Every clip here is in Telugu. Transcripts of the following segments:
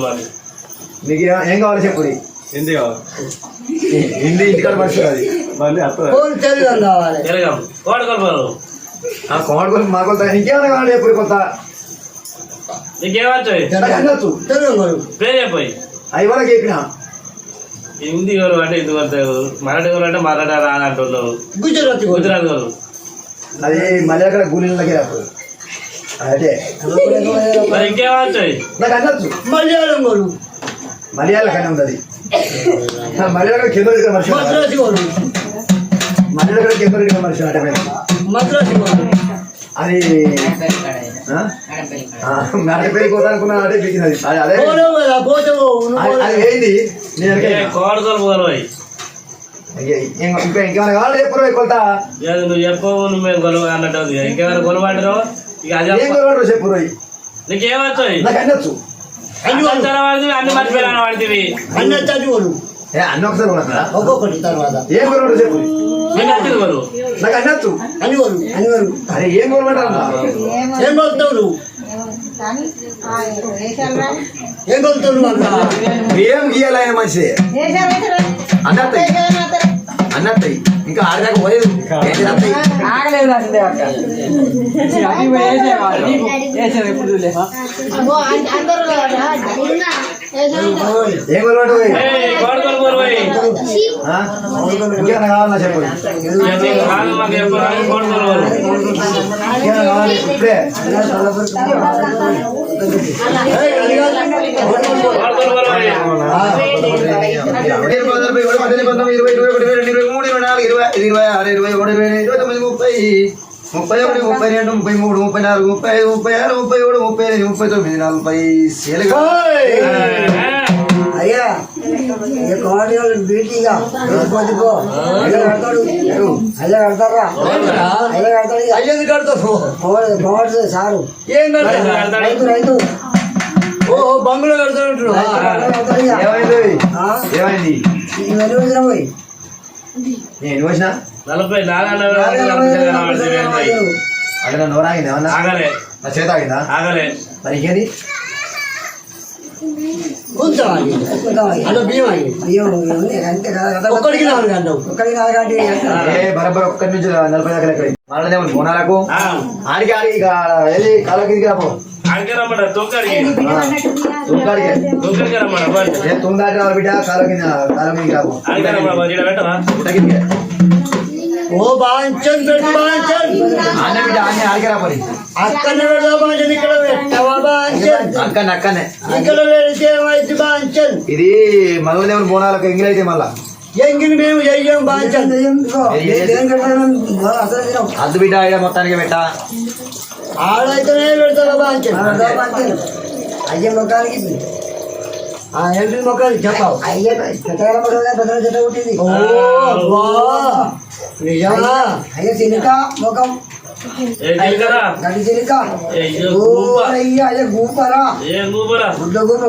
మాకు మీకు ఏ- కావాలి చెప్పు ఏంది కావాలి. ఇంటి ఇంటికాడ మనిషి అది మళ్ళీ అత్త. ఫోన్ తెలుగు కావాలి. తిరగం కోడకొల్పారు ఆ కోమటి కోసం మా కొత్త ఇంకేమైనా కావాలి చెప్పు కొత్త నీకేమొచ్చాయి నాకు అనొచ్చు తెలుగు కొడు పేరు చెప్పాయి అవి వరకు చెప్పిన? హిందీ వాళ్ళు అంటే హిందీ వాళ్ళు మరాఠీ వాళ్ళు అంటే మరాఠా రాని అంటున్నారు. గుజరాతీ గుజరాత్ వాళ్ళు అది మళ్ళీ అక్కడ గుళ్ళకి అప్పుడు. అదే. నాకు అనొచ్చు మలయాళం కొడు మలయాళ కానీ ఉంది అది మలయాళ కింద మనిషి. మద్రాసి కొడు మలయాళ కింద మనిషి అంటే మద్రాసి కొడు అది ఆ? ఆ, మేడ పేరు పోతా అనుకున్నా అంటే పీకినది అది అదే. వేయింది నేను. కోడకొల్పారు ఇంకే- ఇంకా ఇంకా ఇంకేమైనా కావాలి చెప్పు కొత్త నువ్వు చెప్పవు నువ్వు మేము గొలవ అన్నట్టు. ఇంకేమైనా గొలవాడినావు ఇక అది ఏం కొలవాడు చెప్పు రోయ్? నీకేమొచ్చాయి? నాకు అనొచ్చు అన్ని. అన్ని అన్ని మర్చిపోయినా వాడివి అన్ని ఏ అన్న ఒకసారి ఒక్కొక్కటి తర్వాత. ఏం కొలవాడు చెప్పు. నీకు నచ్చింది వాళ్ళు నాకు అనొచ్చు అని కొడు అని కొడు అరే ఏం కొలవాడు ఏం నువ్వు? ఏం కొలుతావు నువ్వు ఏం గీయాలి మనిషి? అన్నత్తయ్య. అన్నత్తయ్య. ఇంకా ఆడదాకా పోలేదు. ఆగలేదు అంతే అక్క. అది వేసేవాళ్ళు వేసేది ఎప్పుడు చూడలేమా ఏం కొలవాడు పోయి కోడకొల్పారు ఆ? ఇంకేమైనా కావాలన్నా చెప్పు మాకు చెప్పాలి కోడకొల్పారు ఇంకేమైనా కావాలి ఇప్పుడే ఏయ్, అది కాదు. కోడకొల్పారు ఒకటి పదనలభై, ఒకటి పద్దెనిమిది, పంతొమ్మిది, ఇరవై, ఇరవై ఒకటి, ఇరవై రెండు, ఇరవై మూడు, ఇరవై నాలుగు, ఇరవై ఐదు, ఇరవై ఆరు, ఇరవై ఏడు, ఇరవై ఎనిమిది, ఇరవై తొమ్మిది, ముప్పై ముప్పై ఒకటి ముప్పై రెండు ముప్పై మూడు ముప్పై నాలుగు ముప్పై ఐదు ముప్పై ఆరు ముప్పై ఏడు ముప్పై ఎనిమిది ముప్పై తొమ్మిది నలభై. అయ్యా! బీటీగా. పొద్దుకో అయ్యా కడతాడు. అయ్యా కడతారా? అయ్యా కడతాడు అయ్యేది కడతావు? కోడి కోడి సారు. ఏం కడతాడు రైతు రైతు ఓ బంగులో కడతాడు ఏమైంది? ఏమైంది? ఇవన్నీ వచ్చిన పోయి. నేను వచ్చిన నలభై అక్కడ నోరు ఆగింది ఏమన్నా ఆగలే. నా చేత ఆగిందా? ఆగలే. మరి ఇంకేంది? అన్న బియ్యం ఆగి. బియ్యం ఒక్కడికి నాలుగు అన్నావు ఒక్కడికి నాలుగు అంటే ఏ బరబర్ ఒక్కటి నుంచి నలభై దాకా ఎక్కడ మళ్ళీ బోనాలకు? ఆడికి ఆడి ఇక వెళ్ళి కాళ్ళ కిందికి రాపో. రావాలి బిడ్డ కాళ్ళ కింద కాళ్ళ కిందికి. రాపో ఓ బాంచన్ పెట్టు బాంచన్ అక్కడ పెడదా బాంచన్ ఇక్కడ పెట్టవా బాంచన్ అక్కనే అక్కనే. ఇక్కడ పెడితే ఏమైంది బాంచన్ ఇది మల్లదేవుని బోనాలకు ఎంగిల్ అయితే మళ్ళా. ఎంగిని మేము చెయ్యం బాంచన్ అద్దు బిడ్డ ఈడ మొత్తానికి పెట్ట. ఆడైతేనే పెడతారా బాంచన్ అయ్యే ఆ ఎంపీ మొక్కలు చెప్పావు. అయ్యే ఓ అబ్బా. నిజమా అయ్యే చిలుక ముఖం. చిలుక అయ్యా గూపరా. గుడ్డ గూప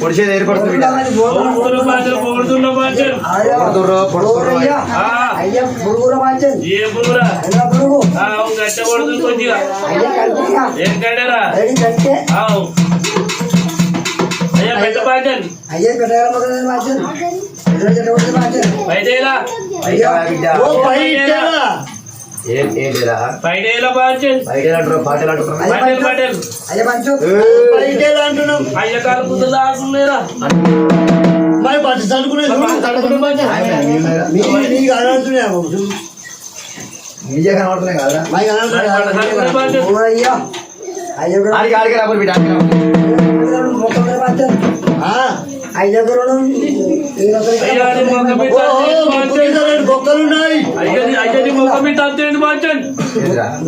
పొడిచేది ఏర్పడుతుంది అయ్యా పురుగుర పురుగు అయ్యా. కల్పిగా అయ్యా మరి పట్టు నిజే కనబడుతున్నాయి కదా అనంటున్నా అయ్యా. అయ్యో ఆడికి ఆడికి అయ్యో అయ్యా నీ మొక్క మీద తంతేంది బొక్కలు ఉన్నాయి అయ్యా నీ-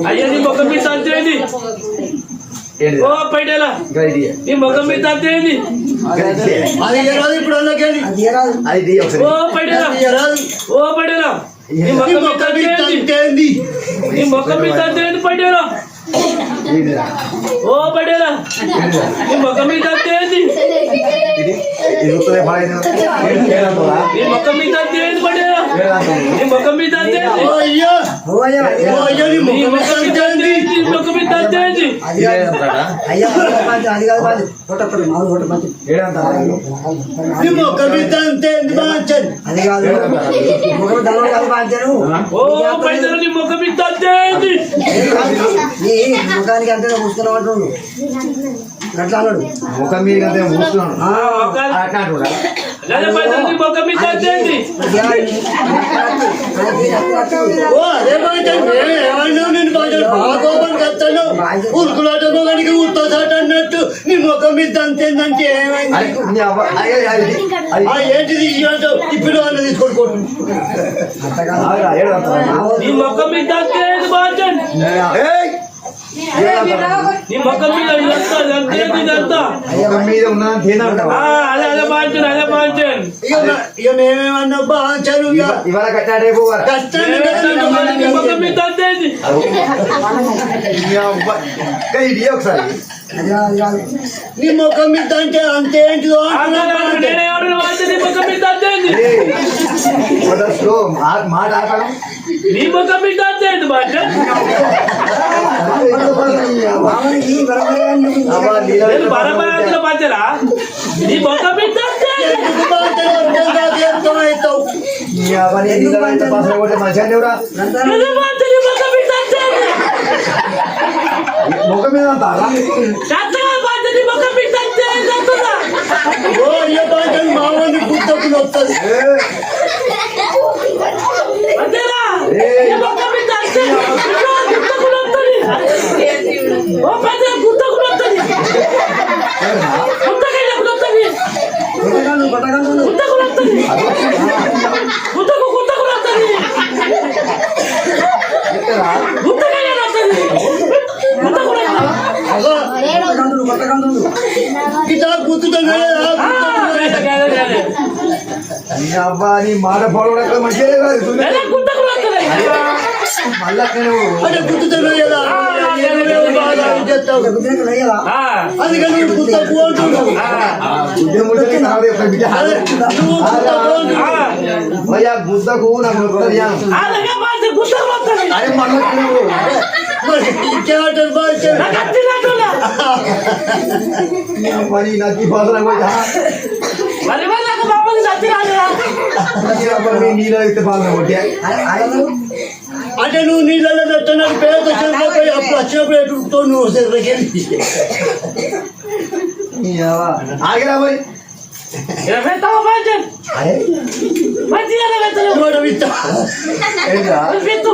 అయ్యా నీ మొక్క మీద ఏంటిరా ఓ ఇది నీ మొక్క మీద ఇది. అది ఎరాదు ఇప్పుడు అన్నకేది అది ఓ నీ మొక్క మీద నీ మొక్క మీద ఓ పడేలా నీ మొక్క మీద తంతేంది ఇది ఇది ఉత్తరే పడైంది ఏడంతా నీ ముఖం మీద అంతేంది పడే నీ ముఖం మీద అంతేంది ఓయ్యా, అయ్యా. నీ ముఖం మీద అంతేంది నీ ముఖం మీద అంతేంది అది కాదు అయ్యా అది కాదు పంచు, అది కాదు పంచు. పొట్టప్పుడు మామూలు పొట్ట పంచు. ఏడంతా అది కాదు ముఖం దండం కాదు పంచాను ఓ పైసలు నీ ముఖం మీద అంతేంది నీ ముఖానికి అంతే కూర్చున్నావు అంటున్నాడు అట్లా అన్నాడు ముఖం మీద ఆ, ముఖాలు- అట్లా అన్నట్టు నీ ముఖం మీద అంతేందంటే ఏమైంది? ఏంటిది ఇప్పుడు అన్న ఏడంతా నీ ముఖం మీద నీ ముఖం మీద ఇదంతా అంతేంది ఇదంతా ముఖం మీద ఉన్న తిన్నాడు ఆ, అదే అదే బాచన్ అదే బాచన్ ఇక నా- ఇక మేమేమన్నా బాచారు ఇక ఇవాళ కట్టా రేపు పోవాలా? కష్టాన్ని కదా నీ ముఖం మీద అంతేంది నీ అవ్వ. ఇంకా ఇది ఇయ్యి ఒకసారి అది కాదు, అది కాదు. నీ ముఖం మీద అంటే అంతేంటిదో అంటున్నా నేనే ఎవరు బాచన్ నీ ముఖం మీద అంతేంది ఏయ్, కొంచెం slow, మా- మాట ఆపడం నీ ముఖం మీద అంతేంది బాచన్ ముఖం మీద అంతేంది ఎందుకు బాచారు అర్థం కాదు అర్థమవుతావు నీ అవ్వ, నీ నీలో ఎంత పసర కొట్టే మనిషి ఎవరా నందన అదే బాచన్ నీ ముఖం మీద అంతేంది ముఖం మీద అంత అలా చక్కగా బాచన్ నీ ముఖం మీద అంతేంది అంటున్నా ఓ అయ్య బాచారు మామూలు గుర్తకు వస్తుంది ఏయ్, అంతేనా ఏయ్. నీ ముఖం మీద అంతేంది గుర్తకులు వస్తుంది ఓ పెద్ద గుర్తకులు వస్తుంది ఏమన్నా? గుర్తకైనా వస్తుంది కొట్టగాను కొట్టగాను గుర్తకులు వస్తుంది గుర్తకు గుర్తకులు వస్తుంది ఎక్కడా? గుర్తకైనా వస్తుంది గుర్తకులు వస్తుంది అగో కొట్టగాను కొట్టగాను ఇట్లా గుర్తుతాను నీ అవ్వ, నీ మాట పొడవడం ఎక్కడ మంచిగా కాదు చూడు. గుర్తకులు వస్తుంది మళ్ళీ అక్కడే నువ్వు. అదే గుర్తుతాను కదా ఏమేమో బాగా చేస్తావు గుద్దినట్టు వేయాలా అందుకని నువ్వు గుర్తకు అంటున్నావు ఆ, గుడ్డ ముట్టని కాదు యొక్క బిడ్డ. అదే నువ్వు గుర్తకు అంటున్నావు గుద్దకు నాకు అరే నువ్వు. మరి నాకు నీ నీ పోయి, ఆ, మరి నీ అవ్వ, నీ నీలో అయితే పోసన కొట్టే. ఆయన అంటే నువ్వు నీళ్ళలో పెట్టినాడు పేద చెరువుపోయి అప్పుడు వచ్చినప్పుడు ఎటుతో నువ్వు చెరువుకెళ్ళి నీ అవ్వ. ఆగిరా పోయి. ఇలా పెడతావా బాధ్యత అరే, మంచిగా పెడతాను వాడు విత్త ఏంట్రా? పెట్టు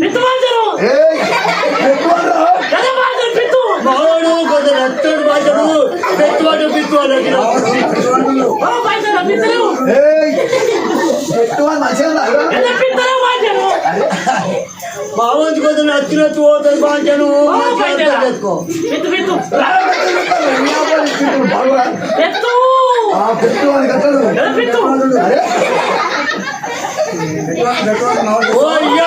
పెట్టు బాధ్యను ఏయ్, పెట్టుకోండ్రా. ఎలా బాధ్యత పెట్టు మావాడు కొంత రక్తాడు బాధ్యడు పెట్టువాడు పిత్తు అన్నట్టు ఓ బాధ్యను మావాడి కొంత నచ్చినట్టు పోతాడు బాధ్యను ఓ బాధ్యత చేసుకో పెట్టు పెట్టు నీ అవ్వ, నీ పెట్టు, బాగురా. పెట్టు ఆ, పెట్టు అని కట్టాడు. ఎలా పెట్టు అరే, ఓ అయ్యా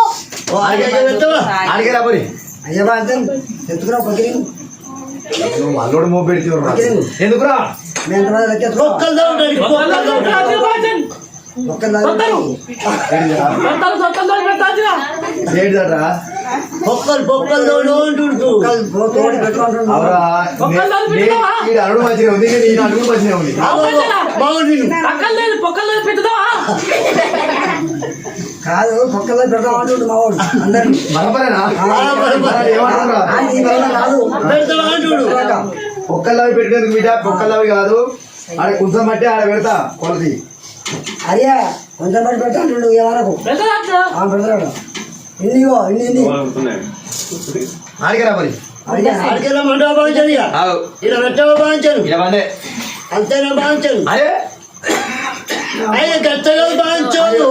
పక్కన నువ్వు అల్లుడు మోపు పెడితే ఎందుకురా? ఒక్కళ్ళు ఒక్కళ్ళు ఉంటుండు తోడి అడుగు మంచిగా ఉంది నేను అడుగు మంచిగా ఉంది బాగుంది పక్కన లేదు కాదు పక్కలో పెడతామంటుండు మా వాడు అందరినీ. కాదు. ఒక్కళ్ళవి పెట్టేందుకు బిడ్డ ఒక్కళ్ళవి కాదు. ఆడ కొంచెం బట్టి ఆడ పెడతా కొలది. అరే కొంచెం ఏమనకు పెడతా ఆ పెడతాడు ఇన్నిగో ఇన్ని ఇన్ని ఆడిగరా మరి? ఆడికెళ్ళమంటావా బాంచను ఇక. ఆగు. ఇలా పెట్టావా వండే అంతేనా బాంచను అరే అయ్యా గట్టగా బాంచోదు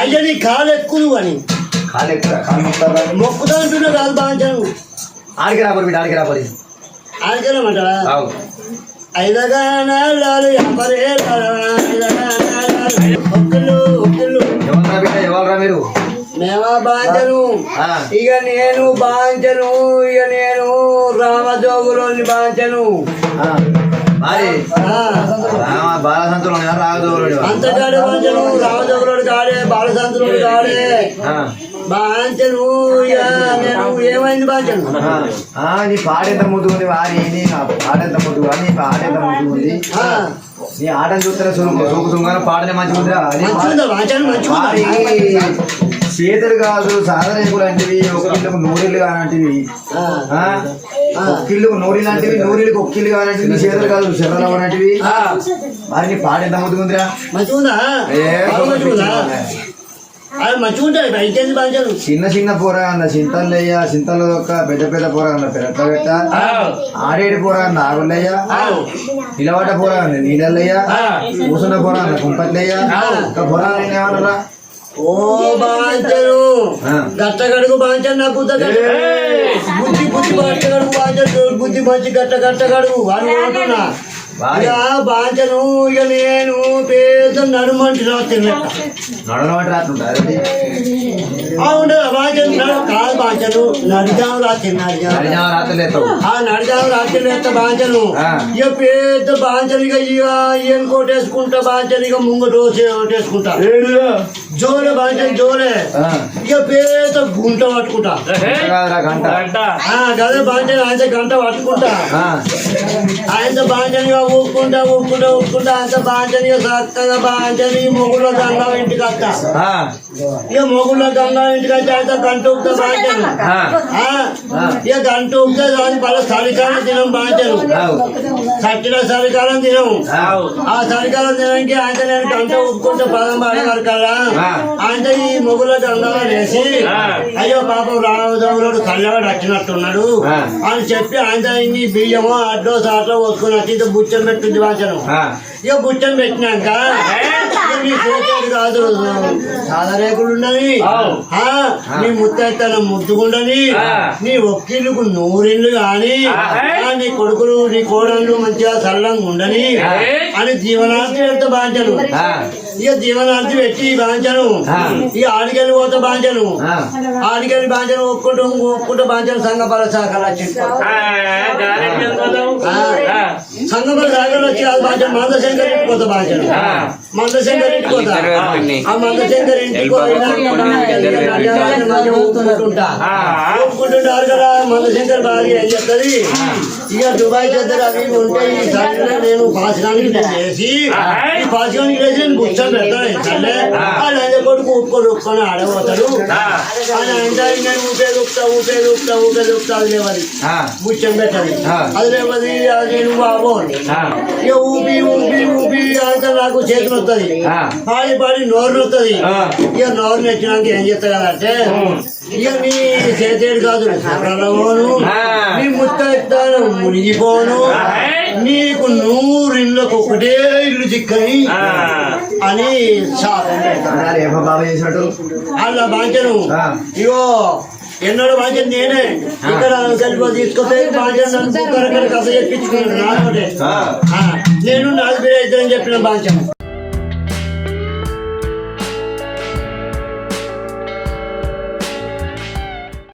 అయ్యా నీ కాలు ఎక్కువ అని మొక్కుతా అంటున్నా కాదు బాంచను. ఆడికి రాబోరు బిడ్డ ఆడికి రాబోరు ఆడికెళ్ళమంటావా ఆవు ఐదగా నాళ్ళు ఎవరే ఒక్కళ్ళు ఒక్కళ్ళు. ఎవరా బిడ్డ ఎవరా మీరు? మేమా బాంచను. ఇక నేను బాంచను ఇక నేను రామజోగులోని బాంచను. మరి బాలసంతులు అంతగాడు కాడే కాడే బాంచను నేను ఏమైంది బాంచను? నీ పాడెంత ముద్దుకుంది వారి? నీ పాడెంత ముద్దు నీ పాడెంత ముద్దుకుంది నీ ఆటను చూస్తే సూపు సూపు సుంగానే మంచిగుందా వారి చేతులు కాదు సాధరేకులు లాంటివి ఒక కిల్లుకు నూరిళ్ళు కానంటివి. ఆ, ఆ? ఒక కిల్లుకు నూరి లాంటివి నూరిళ్ళకి ఒక కిల్లు కానంటివి చేతులు కాదు శరీరం అనేటివి మరి నీ పాడెంత ముద్దుకుందిరా మంచిగుందా ఏ, అది మంచిగుంటాయి బయటేంది బాంచను చిన్న చిన్న పోరగాన్న చింతలయ్య చింతలు ఒక పెద్ద పెద్ద పోరగాన్న పెరట్ల పెట్ట ఆడేడు పోరగాన్న ఆగులయ్య నిలబడ్డ పోరగాన్న నీళ్ళయ్య కూసున్న పోరగాన్న కుంపట్లయ్య. ఒక పోరగాన్న ఏమన్నారా ఓ బాంచను ఆ. గట్టగడుగు బాంచను నా బుద్ధ బుద్ధి బుద్ధి గట్టగడుగు బాంచను బుద్ధి మంచి గట్ట గట్టగడుగు అని బాంచను ఇక నేను పేద నడుమంటి రాత్రి నడవడం రాత్రుంటారు అవును బాంచను నడు కాదు బాంచను నడిజాము రాత్రి నడిజాము ఎత్తావు ఆ నడిజాము రాత్రి లేత బాంచను ఆ. ఇక పేద బాంచను ఇక ఇక ఈయన కోటేసుకుంటా బాంచను ఇక ముంగ డోసే కొట్టేసుకుంటా జోలే బాంచను జోలే ఆ. ఇక పేద గుంట పట్టుకుంటా గంట ఆ గదే బాంచను ఆయన గంట పట్టుకుంటా ఆ. ఆయన బాంచనిగా ఊపుకుంటా ఊపుకుంటా ఊపుకుంటా అంత బాంచనిగా చక్కగా బాంచని మొగుళ్ళ గంగా ఇంటికి వస్తా ఆ. ఇక మొగుళ్ళ గంగా ఇంటికి వచ్చి ఆయన గంట ఊపుతా బాంచను ఆ. ఆ, ఇక గంట ఊపితే దాని పల చలికాలం తినం ఆవు. చట్టిన చలికాలం తినం. ఆ చలికాలం తినడానికి ఆయన నేను గంట ఊపుకుంటే పదం పడగలరా ఆ. ఆయన ఈ మొగుళ్ళ గంగాలో వేసి అయ్యో పాపం రామదేవుడు కళ్ళవాడు వచ్చినట్టున్నాడు. అని చెప్పి ఆయన ఇన్ని బియ్యము అడ్డో సాటో వస్తుకుని వచ్చి ఇది బుచ్చం పెట్టింది వాచనం. ఇక బుచ్చం పెట్టినాక కాదు ఉండని ఆ, నీ ముత్తైతన ముద్దుగుండని నీ ఒక్కిళ్ళకు నూరిళ్ళు గాని ఆ, నీ కొడుకులు నీ కోడళ్ళు మంచిగా చల్లంగా ఉండని అని బాంచను ఆ. ఇక జీవనార్థి పెట్టి బాంచను. ఆ. ఇక ఆడికెళ్ళి పోతే బాంచను. ఆ. ఆడికెళ్ళి బాంచను ఒప్పుకుంటూ ఒప్పుకుంటూ బాంచను సంఘపర శాఖలు వచ్చి. సంఘపర శాఖలు వచ్చి అది బాంచను మందశంకర్ ఇంటికి పోతా బాంచను. మందశంకర్ ఇంటికి పోతా. ఆ. మందశంకర్ ఇంటికి ఒప్పుకుంటుంటా ఒప్పుకుంటుంటారు కదా మందశంకర్ భార్య ఏం చెప్తుంది. ఇక దుబాయ్ చేద్దరు అవి ఉంటాయి. నేను పాసనానికి నేను చేసి ఈ పాసనానికి చేసి నేను కూర్చొని పెడతాను సర్లే ఆయన ఆయన కొడుకు ఒప్పుకొని ఒప్పుకొని ఆడబోతాడు ఆయన అంటే నేను ఊపేది ఉప్తా ఊపేది ఉప్తా ఊపేది ఉప్తా అది లేవది ఆ. ముచ్చం పెట్టది ఆ. అది లేవది అది నువ్వు బాబు అని. ఆ. ఇక ఊపి ఊపి ఊపి అంత నాకు చేతులు వస్తుంది ఆ. పాడి పాడి నోరు వస్తుంది ఆ. ఇక నోరు నెచ్చినాక ఏం చెప్తా కదంటే ఇక నీ కాదు. సరళమోను ఆ. నీ ముత్తను మునిగిపోను నీకు నూరు ఇళ్ళకు ఒకటే ఇల్లు చిక్కని అని అలా బాంచను ఆ. ఇగో ఎన్నడూ బాంచను నేనే. ఇక్కడ కలిపి తీసుకొస్తే కుక్కరకర కథ చెప్పించుకున్నాడు నాతోటే. ఆ, నేను నాది పేరు ఇద్దరని చెప్పిన బాంచను